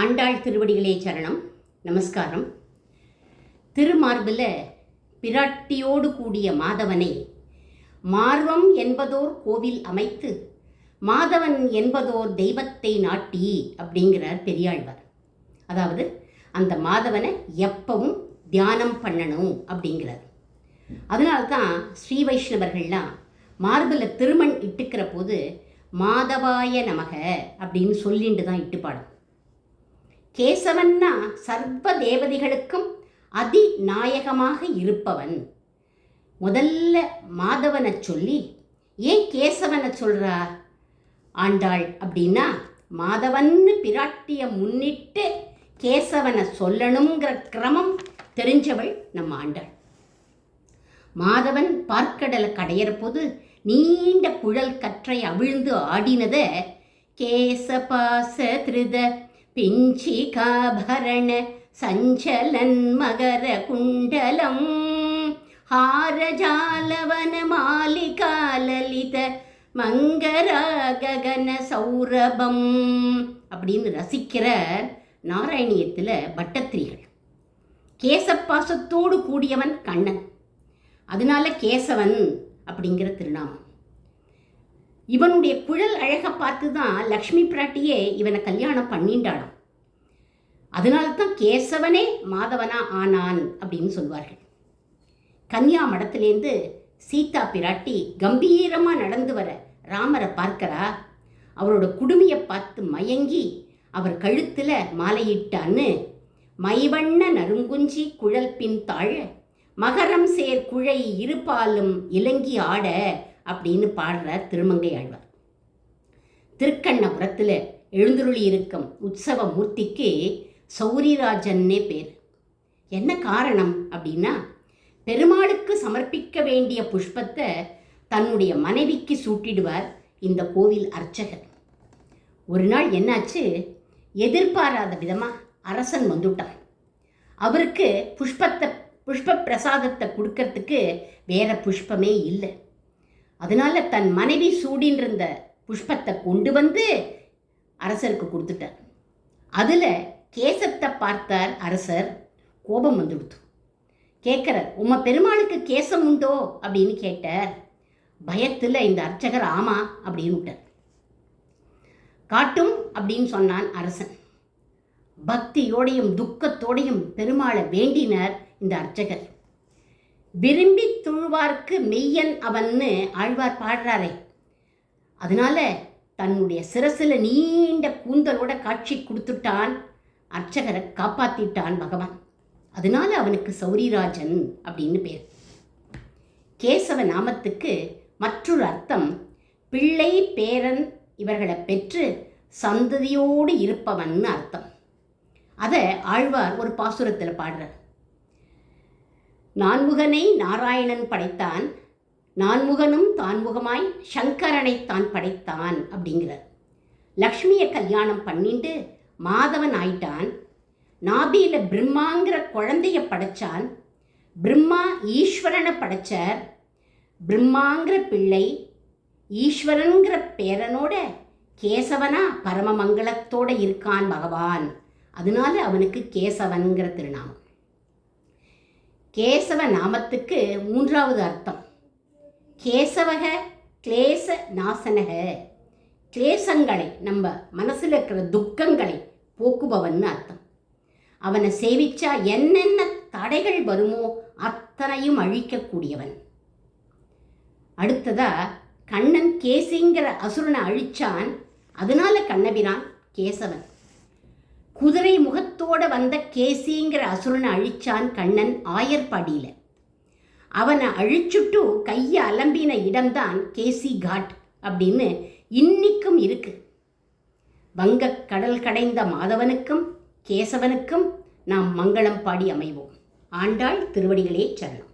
ஆண்டாள் திருவடிகளே சரணம். நமஸ்காரம். திருமார்பில் பிராட்டியோடு கூடிய மாதவனை மார்வம் என்பதோர் கோவில் அமைத்து மாதவன் என்பதோர் தெய்வத்தை நாட்டி அப்படிங்கிறார் பெரியாழ்வார். அதாவது அந்த மாதவனை எப்பவும் தியானம் பண்ணணும் அப்படிங்கிறார். அதனால்தான் ஸ்ரீ வைஷ்ணவர்கள்லாம் மார்பில் திருமண் இட்டுக்கிற போது மாதவாய நமக அப்படின்னு சொல்லிட்டு தான் இட்டுப்பாடும் கேசவன்னா சர்வ தேவதைகளுக்கும் அதிநாயகமாக இருப்பவன். முதல்ல மாதவனை சொல்லி ஏன் கேசவனை சொல்கிறா ஆண்டாள் அப்படின்னா மாதவன்னு பிராட்டியை முன்னிட்டு கேசவனை சொல்லணுங்கிற கிரமம் தெரிஞ்சவள் நம்ம ஆண்டாள். மாதவன் பார்க்கடலை கடையிற போது நீண்ட குழல் கற்றை அவிழ்ந்து ஆடினத கேசபாச திருத பிஞ்சிகாபரண சஞ்சலன் மகர குண்டலம் ஹாரஜாலவன மாலிகாலலித மங்கராககன சௌரபம் அப்படின்னு ரசிக்கிற நாராயணியத்தில் பட்டத்திரிகள். கேசப்பாசத்தோடு கூடியவன் கண்ணன். அதனால கேசவன் அப்படிங்கிற திருநாமம். இவனுடைய குழல் அழகை பார்த்து தான் லக்ஷ்மி பிராட்டியே இவனை கல்யாணம் பண்ணிண்டாளாம். அதனால தான் கேசவனே மாதவனா ஆனான் அப்படின்னு சொல்வார்கள். கன்யா மடத்திலேருந்து சீதா பிராட்டி கம்பீரமாக நடந்து வர ராமரை பார்க்கறா. அவரோட குடுமையை பார்த்து மயங்கி அவர் கழுத்தில் மாலையிட்டான்னு மைவண்ண நறுங்குஞ்சி குழல் பின் தாழ மகரம் சேர் குழை இருபாலும் இலங்கி ஆட அப்படின்னு பாடுறார் திருமங்கை ஆழ்வார். திருக்கண்ணபுரத்தில் எழுந்துருளி இருக்கும் உற்சவ மூர்த்திக்கு சௌரிராஜன்னே பேர். என்ன காரணம் அப்படின்னா பெருமாளுக்கு சமர்ப்பிக்க வேண்டிய புஷ்பத்தை தன்னுடைய மனைவிக்கு சூட்டிடுவார் இந்த கோவில் அர்ச்சகர். ஒரு நாள் என்னாச்சு? எதிர்பாராத விதமாக அரசன் வந்துட்டான். அவருக்கு புஷ்பத்தை புஷ்ப பிரசாதத்தை கொடுக்கறதுக்கு வேற புஷ்பமே இல்லை. அதனால தன் மனைவி சூடின்றிருந்த புஷ்பத்தை கொண்டு வந்து அரசருக்கு கொடுத்துட்டார். அதில் கேசத்தை பார்த்தார் அரசர் கோபம் வந்துடுத்து கேட்குறார் உம பெருமாளுக்கு கேசம் உண்டோ? அப்படின்னு கேட்டார். பயத்தில் இந்த அர்ச்சகர் ஆமா அப்படின்னு விட்டார். காட்டும் அப்படின்னு சொன்னான் அரசன். பக்தியோடையும் துக்கத்தோடையும் பெருமாளை வேண்டினார் இந்த அர்ச்சகர். விரும்பி துழ்வார்க்கு மெய்யன் அவன்னு ஆழ்வார் பாடுறாரே. அதனால தன்னுடைய சிரசில் நீண்ட கூந்தலோட காட்சி கொடுத்துட்டான் அர்ச்சகரை காப்பாத்திட்டான் பகவான். அதனால அவனுக்கு சௌரிராஜன் அப்படின்னு பேர். கேசவ நாமத்துக்கு மற்றொரு அர்த்தம் பிள்ளை பேரன் இவர்களை பெற்று சந்ததியோடு இருப்பவன் அர்த்தம். அதை ஆழ்வார் ஒரு பாசுரத்தில் பாடுறார். நான்முகனை நாராயணன் படைத்தான். நான்முகனும் தான்முகமாய் சங்கரனை தான் படைத்தான் அப்படிங்கிறார். லக்ஷ்மியை கல்யாணம் பண்ணிட்டு மாதவன் ஆயிட்டான். நாபியில பிரம்மாங்கிற குழந்தைய படைச்சான். பிரம்மா ஈஸ்வரனை படைச்சார். பிரம்மாங்கிற பிள்ளை ஈஸ்வரனுங்கிற பேரனோட கேசவனா பரமமங்கலத்தோட இருக்கான் பகவான். அதனால அவனுக்கு கேசவன்கிற திருநாமம். கேசவ நாமத்துக்கு மூன்றாவது அர்த்தம். கேசவக கிளேச நாசனக. கிளேசங்களை நம்ம மனசில் இருக்கிற துக்கங்களை போக்குபவன்னு அர்த்தம். அவனை சேவிச்சா என்னென்ன தடைகள் வருமோ அத்தனையும் அழிக்கக்கூடியவன். அடுத்ததா கண்ணன் கேசிங்கிற அசுரனை அழிச்சான் அதனால கண்ணபிரான் கேசவன். குதிரை முகத்தோட வந்த கேசிங்கிற அசுரனை அழிச்சான் கண்ணன் ஆயர்பாடியில். அவனை அழிச்சுட்டு கையை அலம்பின இடம்தான் கேசி காட் அப்படின்னு இன்னிக்கும் இருக்கு. வங்கக் கடல் கடைந்த மாதவனுக்கும் கேசவனுக்கும் நாம் மங்களம் பாடி அமைவோம். ஆண்டாள் திருவடிகளே சரணம்.